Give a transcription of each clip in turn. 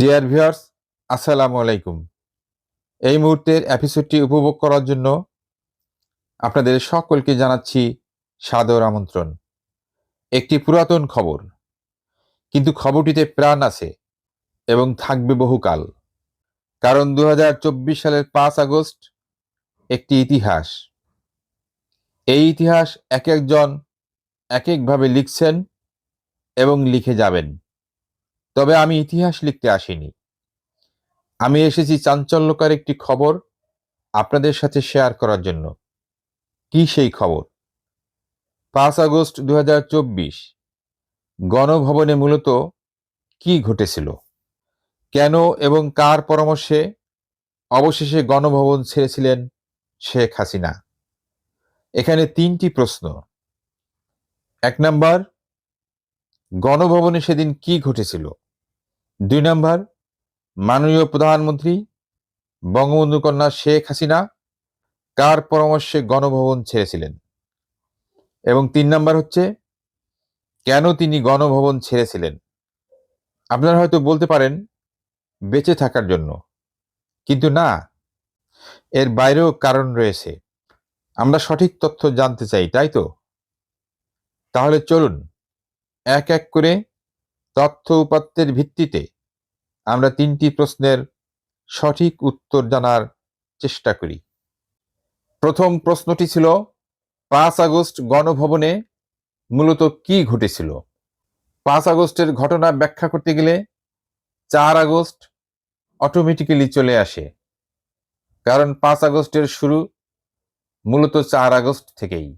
Dear viewers আসসালামু আলাইকুম। এই মুহূর্তের এপিসোডটি উপভোগ করার জন্য আপনাদের সকলকে জানাচ্ছি সাদর আমন্ত্রণ। একটি পুরাতন খবর। কিন্তু খবরটিতে প্রাণ আছে এবং থাকবে বহুকাল। কারণ দু হাজার চব্বিশ সালের পাঁচ আগস্ট একটি ইতিহাস। এই ইতিহাস এক একজন এক একভাবে লিখছেন এবং লিখে যাবেন। তবে আমি ইতিহাস লিখতে আসিনি। আমি এসেছি চাঞ্চল্যকর একটি খবর আপনাদের সাথে শেয়ার করার জন্য। কি সেই খবর? পাঁচ আগস্ট দু হাজার চব্বিশ, গণভবনে মূলত কি ঘটেছিল? কেন এবং কার পরামর্শে অবশেষে গণভবন ছেড়েছিলেন শেখ হাসিনা? এখানে তিনটি প্রশ্ন। এক নাম্বার গণভবনে সেদিন কি ঘটেছিল? দুই নম্বর, মাননীয় প্রধানমন্ত্রী বঙ্গবন্ধু কন্যা শেখ হাসিনা কার পরামর্শে গণভবন ছেড়েছিলেন? এবং তিন নম্বর হচ্ছে, কেন তিনি গণভবন ছেড়েছিলেন? আপনারা হয়তো বলতে পারেন, বেঁচে থাকার জন্য। কিন্তু না, এর বাইরেও কারণ রয়েছে। আমরা সঠিক তথ্য জানতে চাই, তাই তো? তাহলে চলুন এক এক করে তথ্য উপাত্তের ভিত্তিতে আমরা তিনটি প্রশ্নের সঠিক উত্তর জানার চেষ্টা করি। প্রথম প্রশ্নটি ছিল, পাঁচ আগস্ট গণভবনে মূলত কি ঘটেছিল? পাঁচ আগস্টের ঘটনা ব্যাখ্যা করতে গেলে চার আগস্ট অটোমেটিক্যালি চলে আসে। কারণ পাঁচ আগস্টের শুরু মূলত চার আগস্ট থেকেই।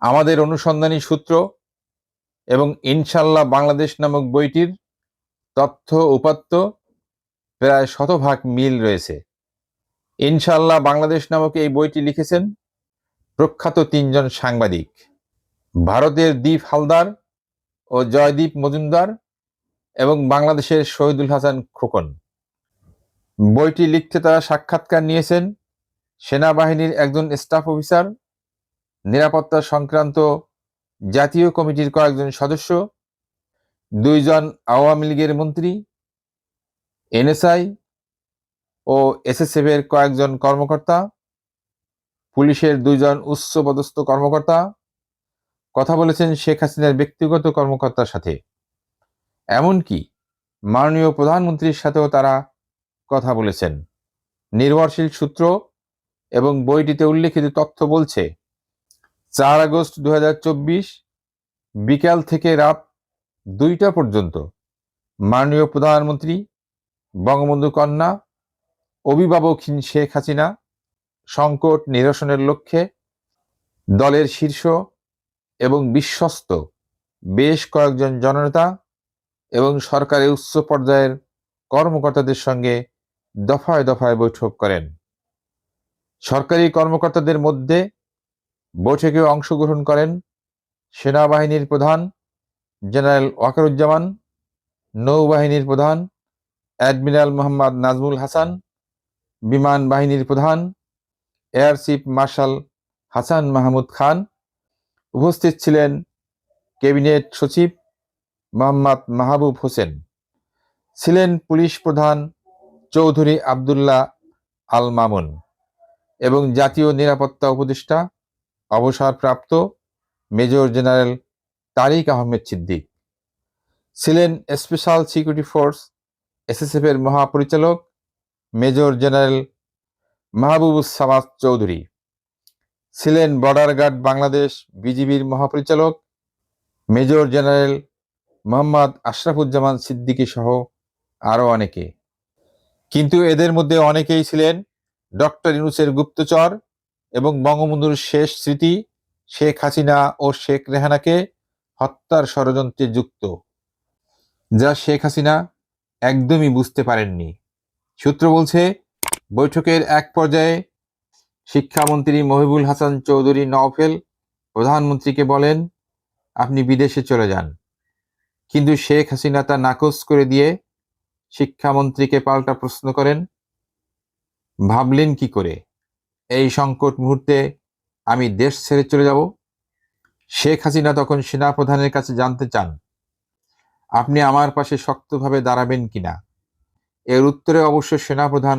আমাদের অনুসন্ধানী সূত্র এবং ইনশাল্লাহ বাংলাদেশ নামক বইটির তথ্য উপাত্ত প্রায় শতভাগ মিল রয়েছে। ইনশাল্লাহ বাংলাদেশ নামক এই বইটি লিখেছেন প্রখ্যাত তিনজন সাংবাদিক। ভারতের দীপ হালদার ও জয়দীপ মজুমদার এবং বাংলাদেশের শহীদুল হাসান খোকন। বইটি লিখতে তারা সাক্ষাৎকার নিয়েছেন সেনাবাহিনীর একজন স্টাফ অফিসার, নিরাপত্তা সংক্রান্ত জাতীয় কমিটির কয়েকজন সদস্য, দুইজন আওয়ামী লীগের মন্ত্রী, এনএসআই ও এসএসএফ এর কয়েকজন কর্মকর্তা, পুলিশের দুইজন উচ্চপদস্থ কর্মকর্তা, কথা বলেছেন শেখ হাসিনার ব্যক্তিগত কর্মকর্তার সাথে। এমনকি মাননীয় প্রধানমন্ত্রীর সাথেও তারা কথা বলেছেন। নির্ভরশীল সূত্র এবং বইটিতে উল্লেখিত তথ্য বলছে চার আগস্ট দু হাজার চব্বিশ, বিকাল থেকে রাত দুইটা পর্যন্ত মাননীয় প্রধানমন্ত্রী বঙ্গবন্ধু কন্যা অভিভাবকহীন শেখ হাসিনা, সংকট নিরসনের লক্ষ্যে দলের শীর্ষ এবং বিশ্বস্ত বেশ কয়েকজন জননেতা এবং সরকারের উচ্চ পর্যায়ের কর্মকর্তাদের সঙ্গে দফায় দফায় বৈঠক করেন। সরকারি কর্মকর্তাদের মধ্যে বৈঠকে অংশগ্রহণ করেন সেনাবাহিনীর প্রধান জেনারেল ওয়াকারুজ্জামান, নৌবাহিনীর প্রধান অ্যাডমিরাল মোহাম্মদ নাজমুল হাসান, বিমান বাহিনীর প্রধান air chief marshal Hasan Mahmud Khan, উপস্থিত ছিলেন ক্যাবিনেট সচিব মোহাম্মদ মাহবুব হোসেন। ছিলেন পুলিশ প্রধান চৌধুরী আবদুল্লাহ আল মামুন এবং জাতীয় নিরাপত্তা উপদেষ্টা অবসরপ্রাপ্ত মেজর জেনারেল তারিক আহমেদ সিদ্দিক ছিলেন স্পেশাল সিকিউরিটি ফোর্স এসএসএফ এর মহাপরিচালক মেজর জেনারেল মাহবুবুস সামাদ চৌধুরী ছিলেন বর্ডার গার্ড বাংলাদেশ বিজিবির মহাপরিচালক মেজর জেনারেল মোহাম্মদ আশরাফুজ্জামান সিদ্দিকী সহ আরও অনেকে। কিন্তু এদের মধ্যে অনেকেই ছিলেন ডক্টর ইউনুসের গুপ্তচর এবং বঙ্গবন্ধুর শেষ স্মৃতি শেখ হাসিনা ও শেখ রেহানাকে হত্যার ষড়যন্ত্রে যুক্ত, যা শেখ হাসিনা একদমই বুঝতে পারেননি। সূত্র বলছে, বৈঠকের এক পর্যায়ে শিক্ষামন্ত্রী মহিবুল হাসান চৌধুরী নওফেল প্রধানমন্ত্রীকে বলেন, আপনি বিদেশে চলে যান। কিন্তু শেখ হাসিনা তা নাকচ করে দিয়ে শিক্ষামন্ত্রীকে পাল্টা প্রশ্ন করেন, ভাবলেন কি করে? এই সংকট মুহূর্তে আমি দেশ ছেড়ে চলে যাব। শেখ হাসিনা তখন সেনাপ্রধানের কাছে জানতে চান, আপনি আমার পাশে শক্তভাবে দাঁড়াবেন কিনা এর উত্তরে অবশ্য সেনাপ্রধান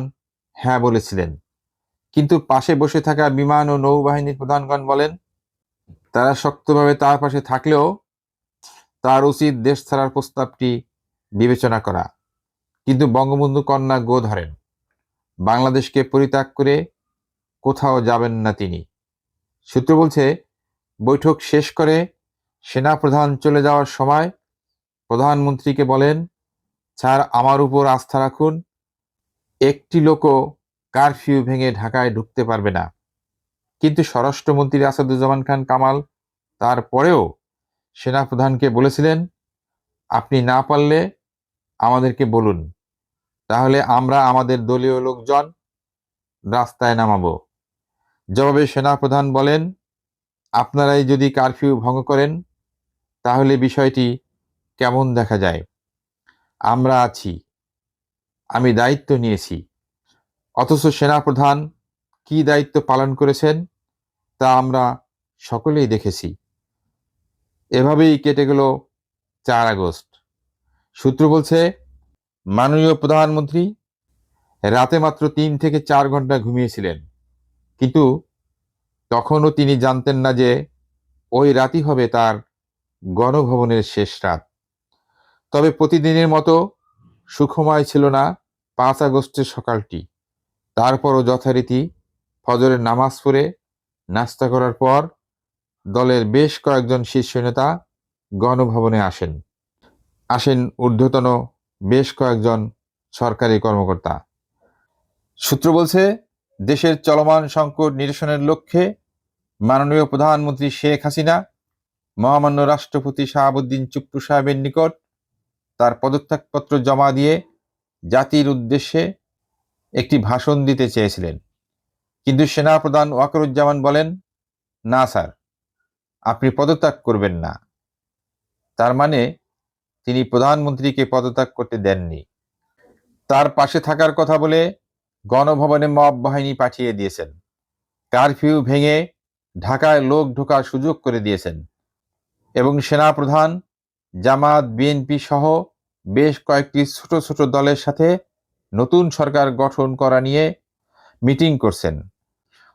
হ্যাঁ বলেছিলেন। কিন্তু পাশে বসে থাকা বিমান ও নৌবাহিনীর প্রধানগণ বলেন, তারা শক্তভাবে তার পাশে থাকলেও তার উচিত দেশ ছাড়ার প্রস্তাবটি বিবেচনা করা। কিন্তু বঙ্গবন্ধু কন্যা গো ধরেন, বাংলাদেশকে পরিত্যাগ করে কোথাও যাবেন না তিনি। সূত্র বলছে, বৈঠক শেষ করে সেনাপ্রধান চলে যাওয়ার সময় প্রধানমন্ত্রীকে বলেন, স্যার, আমার উপর আস্থা রাখুন, একটি লোকও কারফিউ ভেঙে ঢাকায় ঢুকতে পারবে না। কিন্তু স্বরাষ্ট্রমন্ত্রী আসাদুজ্জামান খান কামাল তারপরেও সেনাপ্রধানকে বলেছিলেন, আপনি না পারলে আমাদেরকে বলুন, তাহলে আমরা আমাদের দলীয় লোকজন রাস্তায় নামাবো। জবাবে সেনাপ্রধান বলেন, আপনারাই যদি কারফিউ ভঙ্গ করেন, তাহলে বিষয়টি কেমন দেখা যায়? আমরা আছি, আমি দায়িত্ব নিয়েছি। অথচ সেনাপ্রধান কি দায়িত্ব পালন করেছেন, তা আমরা সকলেই দেখেছি। এভাবেই কেটে গেল চার আগস্ট। সূত্র বলছে, মাননীয় প্রধানমন্ত্রী রাতে মাত্র তিন থেকে চার ঘণ্টা ঘুমিয়েছিলেন। কিন্তু তখনও তিনি জানতেন না যে ওই রাতই হবে তার গণভবনের শেষ রাত। তবে প্রতিদিনের মতো সুখময় ছিল না পাঁচ আগস্টের সকালটি। তারপরও যথারীতি ফজরের নামাজ পড়ে নাস্তা করার পর দলের বেশ কয়েকজন শীর্ষ নেতা গণভবনে আসেন। আসেন ঊর্ধ্বতন বেশ কয়েকজন সরকারি কর্মকর্তা। সূত্র বলছে দেশের চলমান সংকট নিরসনের লক্ষ্যে মাননীয় প্রধানমন্ত্রী শেখ হাসিনা, মহামান্য রাষ্ট্রপতি শাহাবুদ্দিন চুপ্পু সাহেবের নিকট তার পদত্যাগপত্র জমা দিয়ে জাতির উদ্দেশ্যে একটি ভাষণ দিতে চেয়েছিলেন। কিন্তু সেনাপ্রধান ওয়াকরুজ্জামান বলেন, না স্যার, আপনি পদত্যাগ করবেন না। তার মানে তিনি প্রধানমন্ত্রীকে পদত্যাগ করতে দেননি। তার পাশে থাকার কথা বলে গণভবনে মব বাহিনী পাঠিয়ে দিয়েছেন। কারফিউ ভেঙে ঢাকায় লোক ঢোকার সুযোগ করে দিয়েছেন। এবং সেনাপ্রধান জামাত বিএনপি সহ বেশ কয়েকটি ছোট ছোট দলের সাথে নতুন সরকার গঠন করা নিয়ে মিটিং করছেন।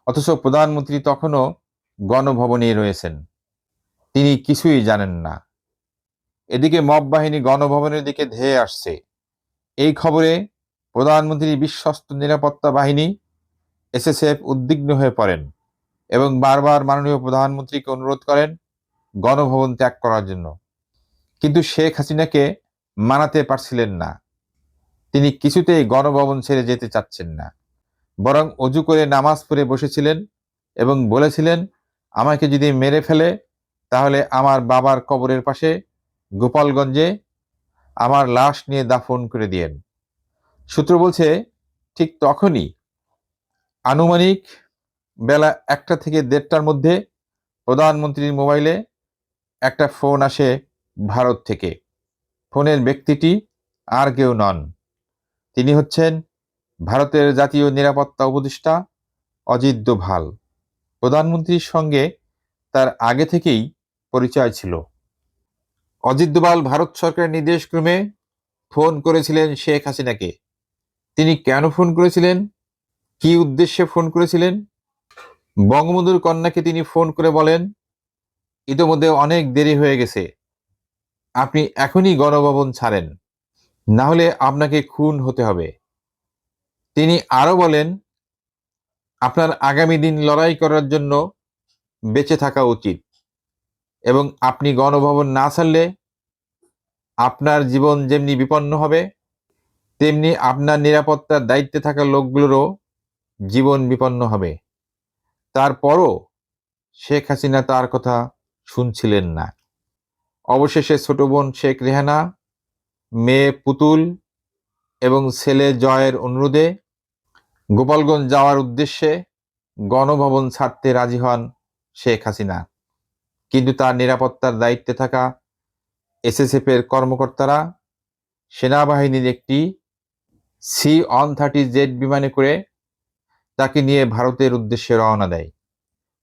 অথচ প্রধানমন্ত্রী তখনও গণভবনে রয়েছেন। তিনি কিছুই জানেন না। এদিকে মব বাহিনী গণভবনের দিকে ধেয়ে আসছে। এই খবরে প্রধানমন্ত্রীর বিশ্বস্ত নিরাপত্তা বাহিনী, এসএসএফ উদ্বিগ্ন হয়ে পড়েন এবং বারবার মাননীয় প্রধানমন্ত্রীকে অনুরোধ করেন গণভবন ত্যাগ করার জন্য। কিন্তু শেখ হাসিনাকে মানাতে পারছিলেন না। তিনি কিছুতেই গণভবন ছেড়ে যেতে চাচ্ছেন না। বরং অজু করে নামাজ পড়ে বসেছিলেন এবং বলেছিলেন, আমাকে যদি মেরে ফেলে, তাহলে আমার বাবার কবরের পাশে গোপালগঞ্জে আমার লাশ নিয়ে দাফন করে দিয়েন। সূত্র বলছে, ঠিক তখনই আনুমানিক বেলা একটা থেকে দেড়টার মধ্যে প্রধানমন্ত্রীর মোবাইলে একটা ফোন আসে ভারত থেকে। ফোনের ব্যক্তিটি আর কেউ নন। তিনি হচ্ছেন ভারতের জাতীয় নিরাপত্তা উপদেষ্টা অজিত দোভাল। প্রধানমন্ত্রীর সঙ্গে তার আগে থেকেই পরিচয় ছিল। অজিত দোভাল ভারত সরকারের নির্দেশক্রমে ফোন করেছিলেন শেখ হাসিনাকে। তিনি কেন ফোন করেছিলেন? কি উদ্দেশ্যে ফোন করেছিলেন? বঙ্গবন্ধুর কন্যাকে তিনি ফোন করে বলেন, ইতোমধ্যে অনেক দেরি হয়ে গেছে। আপনি এখনই গণভবন ছাড়েন। না হলে আপনাকে খুন হতে হবে। তিনি আরও বলেন, আপনার আগামী দিন লড়াই করার জন্য বেঁচে থাকা উচিত এবং আপনি গণভবন না ছাড়লে আপনার জীবন যেমনি বিপন্ন হবে তেমনি আপনার নিরাপত্তার দায়িত্বে থাকা লোকগুলোরও জীবন বিপন্ন হবে। তারপরও শেখ হাসিনা তার কথা শুনছিলেন না। অবশেষে ছোট বোন শেখ রেহানা, মেয়ে পুতুল এবং ছেলে জয়ের অনুরোধে গোপালগঞ্জ যাওয়ার উদ্দেশ্যে গণভবন ছাড়তে রাজি হন শেখ হাসিনা। কিন্তু তার নিরাপত্তার দায়িত্বে থাকা এসএসএফ এর কর্মকর্তারা সেনাবাহিনীর একটি সি অন থার্টি জেড বিমানে করে তাকে নিয়ে ভারতের উদ্দেশ্যে রওনা দেয়।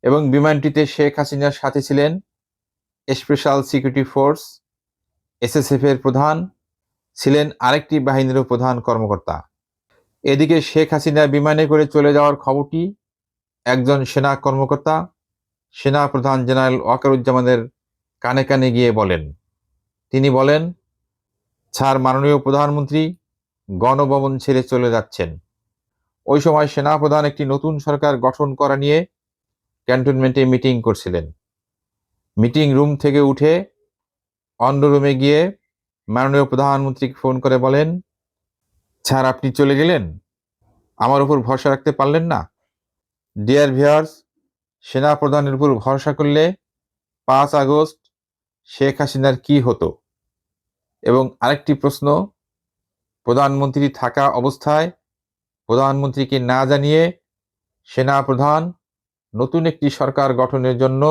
এবং বিমানটিতে শেখ হাসিনার সাথে ছিলেন স্পেশাল সিকিউরিটি ফোর্স, এসএসএফ এর প্রধান, ছিলেন আরেকটি বাহিনীরও প্রধান কর্মকর্তা। এদিকে শেখ হাসিনা বিমানে করে চলে যাওয়ার খবরটি একজন সেনা কর্মকর্তা, সেনা প্রধান জেনারেল ওয়াকারুজ্জামানের কানে কানে গিয়ে বলেন। তিনি বলেন, স্যার, মাননীয় প্রধানমন্ত্রী গণভবন ছেড়ে চলে যাচ্ছেন। ওই সময় সেনাপ্রধান একটি নতুন সরকার গঠন করা নিয়ে ক্যান্টনমেন্টে মিটিং করছিলেন। মিটিং রুম থেকে উঠে অন্য রুমে গিয়ে মাননীয় প্রধানমন্ত্রীকে ফোন করে বলেন, স্যার, আপনি চলে গেলেন? আমার উপর ভরসা রাখতে পারলেন না। ডিয়ার ভিয়ার্স সেনাপ্রধানের উপর ভরসা করলে পাঁচ আগস্ট শেখ হাসিনার কি হতো? এবং আরেকটি প্রশ্ন প্রধানমন্ত্রী থাকা অবস্থায় প্রধানমন্ত্রীকে না জানিয়ে সেনা প্রধান নতুন একটি সরকার গঠনের জন্য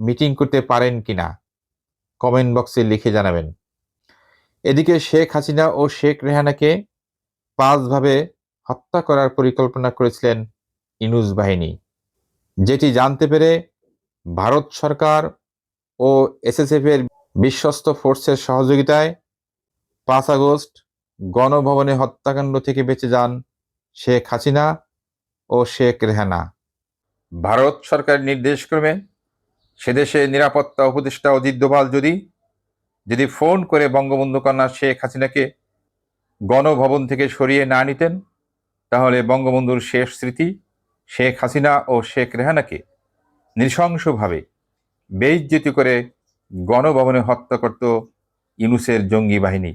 মিটিং করতে পারেন কিনা কমেন্ট বক্সে লিখে জানাবেন। এদিকে শেখ হাসিনা ও শেখ রেহানাকে পাঁচভাবে হত্যা করার পরিকল্পনা করেছিলেন ইনুজ বাহিনী। যেটি জানতে পেরে ভারত সরকার ও এসএসএফ এর বিশ্বস্ত ফোর্সের সহযোগিতায় পাঁচ আগস্ট গণভবনে হত্যাকাণ্ড থেকে বেঁচে যান শেখ হাসিনা ও শেখ রেহানা। ভারত সরকারের নির্দেশক্রমে সেদেশে নিরাপত্তা উপদেষ্টা অজিত দোভাল যদি যদি ফোন করে বঙ্গবন্ধু কন্যা শেখ হাসিনাকে গণভবন থেকে সরিয়ে না নিতেন, তাহলে বঙ্গবন্ধুর শেষ স্মৃতি শেখ হাসিনা ও শেখ রেহানাকে নৃশংসভাবে বেইজ্জতি করে গণভবনে হত্যা করত ইউনুসের জঙ্গি বাহিনী।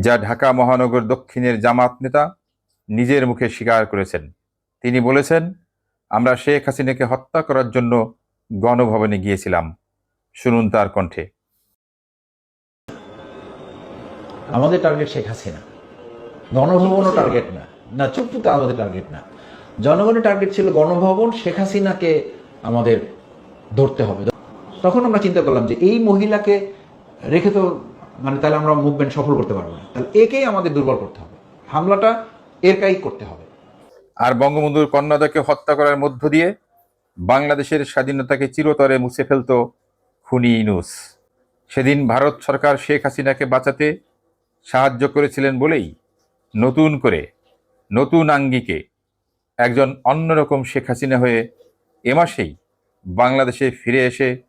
যা ঢাকা মহানগর দক্ষিণের জামাত নেতা নিজের মুখে স্বীকার করেছেন। তিনি বলেছেন, আমরা শেখ হাসিনাকে হত্যা করার জন্য গণভবনে গিয়েছিলাম। শুনুন তার কণ্ঠে। আমাদের টার্গেট শেখ হাসিনা। গণভবনও টার্গেট না। না, চুক্তি তো আমাদের টার্গেট না। জনগণের টার্গেট ছিল গণভবন, শেখ হাসিনাকে আমাদের ধরতে হবে। তখন আমরা চিন্তা করলাম যে এই মহিলাকে রেখে তো মানে তাহলে আমরা মুভমেন্ট সফল করতে পারব না। তাহলে একেই আমাদের দুর্বল করতে হবে। হামলাটা এরকাই করতে হবে। আর বঙ্গবন্ধুর কন্যাদাকে হত্যা করার মধ্য দিয়ে বাংলাদেশের স্বাধীনতাকে চিরতরে মুছে ফেলত খুনি ইনুস সেদিন ভারত সরকার শেখ হাসিনাকে বাঁচাতে সাহায্য করেছিলেন বলেই নতুন করে, নতুন আঙ্গিকে একজন অন্যরকম শেখ হাসিনা হয়ে এ মাসেই বাংলাদেশে ফিরে এসে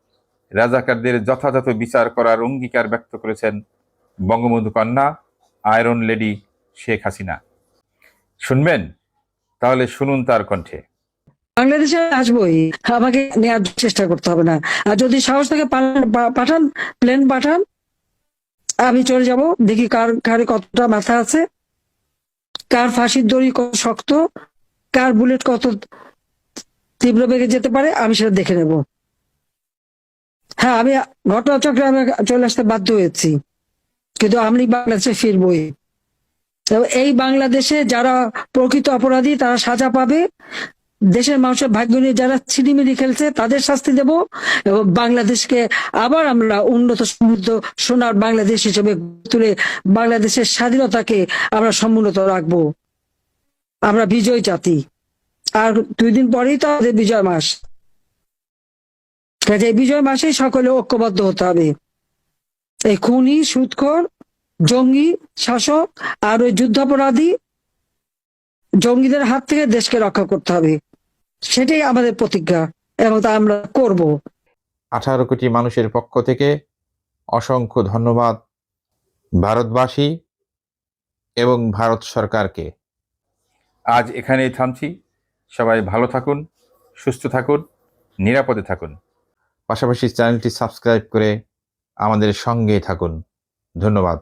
রাজাকারদের যথাযথ বিচার করার অঙ্গীকার ব্যক্ত করেছেন বঙ্গবন্ধু কন্যা, আয়রন লেডি শেখ হাসিনা। শুনবেন? তাহলে শুনুন তার কণ্ঠে। বাংলাদেশে আসবোই। আমাকে নেওয়ার চেষ্টা করতে হবে না। আর যদি সাহস থেকে পাঠান প্লেন পাঠান। আমি চলে যাব। দেখি কার, কারে কতটা মাথা আছে। কার ফাঁসির দড়ি কত শক্ত। কার বুলেট কত তীব্র বেগে যেতে পারে, আমি সেটা দেখে নেব। হ্যাঁ আমি ঘটনাচক্রে আমি চলে আসতে বাধ্য হয়েছি। কিন্তু আমি বাংলাদেশে ফিরবই। এই বাংলাদেশে যারা প্রকৃত অপরাধী, তারা সাজা পাবে। দেশের মানুষের ভাগ্য নিয়ে যারা ছিনিমিনি খেলছে, তাদের শাস্তি দেব এবং বাংলাদেশকে আবার আমরা উন্নত সমৃদ্ধ, সোনার বাংলাদেশ হিসেবে তুলে বাংলাদেশের স্বাধীনতাকে আমরা সমুন্নত রাখব। আমরা বিজয় জাতি। আর দুই দিন পরেই তো আমাদের বিজয় মাস। কাজে এই বিজয় মাসেই সকলে ঐক্যবদ্ধ হতে হবে। এই খুনি সুৎখর জঙ্গি শাসক আর ওই যুদ্ধাপরাধী জঙ্গিদের হাত থেকে দেশকে রক্ষা করতে হবে। সেটাই আমাদের প্রতিজ্ঞা এবং তা আমরা করব। আঠারো কোটি মানুষের পক্ষ থেকে অসংখ্য ধন্যবাদ ভারতবাসী এবং ভারত সরকারকে। আজ এখানেই থামছি। সবাই ভালো থাকুন সুস্থ থাকুন নিরাপদে থাকুন। পাশাপাশি চ্যানেলটি সাবস্ক্রাইব করে আমাদের সঙ্গে থাকুন। ধন্যবাদ।